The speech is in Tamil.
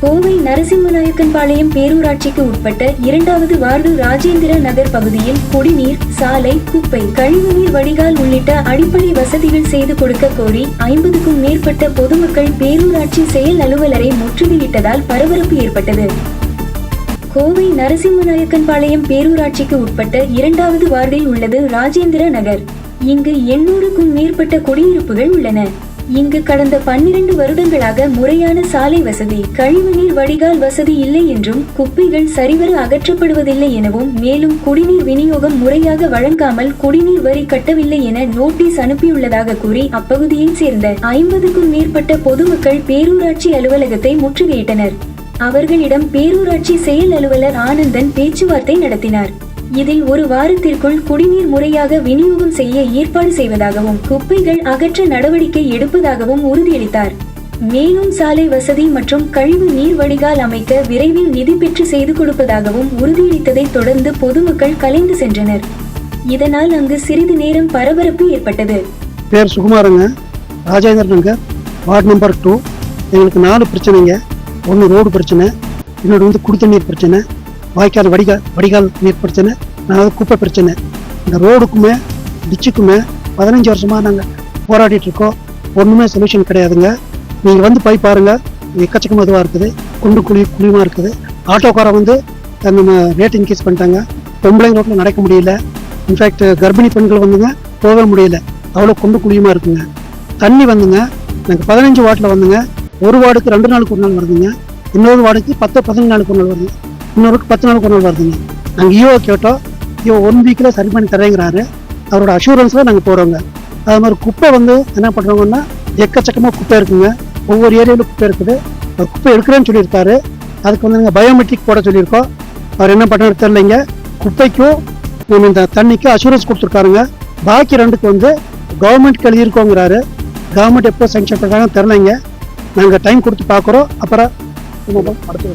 கோவை நரசிம்மநாயக்கன்பாளையம் பேரூராட்சிக்கு உட்பட்ட இரண்டாவது வார்டு ராஜேந்திர நகர் பகுதியில் குடிநீர் சாலை குப்பை கழிவுநீர் வடிகால் உள்ளிட்ட அடிப்படை வசதிகள் செய்து கொடுக்க கோரி ஐம்பதுக்கும் மேற்பட்ட பொதுமக்கள் பேரூராட்சி செயல் அலுவலரை முற்றுகையிட்டதால் பரபரப்பு ஏற்பட்டது. கோவை நரசிம்மநாயக்கன்பாளையம் பேரூராட்சிக்கு உட்பட்ட இரண்டாவது வார்டில் உள்ளது ராஜேந்திர நகர். இங்கு எண்ணூறுக்கும் மேற்பட்ட குடியிருப்புகள் உள்ளன. இங்கு கடந்த பன்னிரண்டு வருடங்களாக முறையான சாலை வசதி கழிவுநீர் வடிகால் வசதி இல்லை என்றும் குப்பைகள் சரிவர அகற்றப்படுவதில்லை எனவும் மேலும் குடிநீர் விநியோகம் முறையாக வழங்காமல் குடிநீர் வரி கட்டவில்லை என நோட்டீஸ் அனுப்பியுள்ளதாக கூறி அப்பகுதியைச் சேர்ந்த ஐம்பதுக்கும் மேற்பட்ட பொதுமக்கள் பேரூராட்சி அலுவலகத்தை முற்றுகையிட்டனர். அவர்களிடம் பேரூராட்சி செயல் அலுவலர் ஆனந்தன் பேச்சுவார்த்தை நடத்தினார். இதில் ஒரு வாரத்திற்குள் குடிநீர் முறையாக விநியோகம் செய்ய ஏற்பாடு செய்வதாகவும் குப்பைகள் அகற்ற நடவடிக்கை எடுப்பதாகவும் உறுதியளித்தார். மேலும் சாலை வசதி மற்றும் கழிவு நீர் வடிகால் அமைக்க விரைவில் நிதி பெற்று செய்து கொடுப்பதாகவும் உறுதியளித்ததை தொடர்ந்து பொதுமக்கள் கலைந்து சென்றனர். இதனால் அங்கு சிறிது நேரம் பரபரப்பு ஏற்பட்டது. பேர் சுகுமாருங்க. Rajendra Nagar ward number two. எங்களுக்கு நாலு பிரச்சனைங்க. ஒன்று ரோடு பிரச்சனை இன்னொன்று வந்து குடி தண்ணீர் பிரச்சனை வாய்க்கால் வடிகால் வடிகால் நீர் பிரச்சனை அதாவது குப்பை பிரச்சனை. இந்த ரோடுக்குமே டிச்சுக்குமே பதினஞ்சு வருஷமாக நாங்கள் போராடிட்டு இருக்கோம் ஒன்றுமே சொல்யூஷன் கிடையாதுங்க. நீங்கள் வந்து போய் பாருங்கள் எக்கச்சக்கமாக இதுவாக இருக்குது. குண்டு குழி குழியுமா இருக்குது. ஆட்டோக்காரன் வந்து நம்ம ரேட் இன்க்ரீஸ் பண்ணிட்டாங்க. பொம்பளைங்க ரோட்டில் நடக்க முடியல. இன்ஃபேக்ட் கர்ப்பிணி பெண்கள் வந்துங்க போக முடியல. அவ்வளோ குண்டு குழியுமா இருக்குங்க. தண்ணி வந்துங்க நாங்கள் பதினஞ்சு வாட்டில் வந்துங்க. ஒரு வார்டுக்கு ரெண்டு நாளுக்கு ஒரு நாள் வருதுங்க. இன்னொரு வார்டுக்கு பத்து பதினஞ்சு நாளுக்கு ஒரு நாள் வருது. இன்னொருக்கு பத்து நாளுக்கு ஒரு நாள் வருதுங்க. நாங்கள் ஈஓ கேட்டோம். இவன் ஒன் வீக்கில் சரி பண்ணி தரேங்கிறாரு. அவரோட அஷூரன்ஸில் நாங்கள் போகிறோங்க அது மாதிரி குப்பை வந்து என்ன பண்ணுறோங்கன்னா எக்கச்சக்கமாக குப்பை இருக்குங்க. ஒவ்வொரு ஏரியாவிலும் குப்பை இருக்குது. அவர் குப்பை எடுக்கிறேன்னு சொல்லியிருக்காரு. அதுக்கு வந்து நாங்கள் பயோமெட்ரிக் போட சொல்லியிருக்கோம். அவர் என்ன பண்ணுறது தெரிலங்க குப்பைக்கும் நம்ம இந்த தண்ணிக்கும் அஷூரன்ஸ் கொடுத்துருக்காருங்க. பாக்கி ரெண்டுக்கு வந்து கவர்மெண்ட் எழுதியிருக்கோங்கிறாரு. கவர்மெண்ட் எப்போ சேங்ஷன் பண்ணுறாங்கன்னு தெரிலங்க நாங்கள் டைம் கொடுத்து பார்க்குறோம் அப்புறம் அடுத்து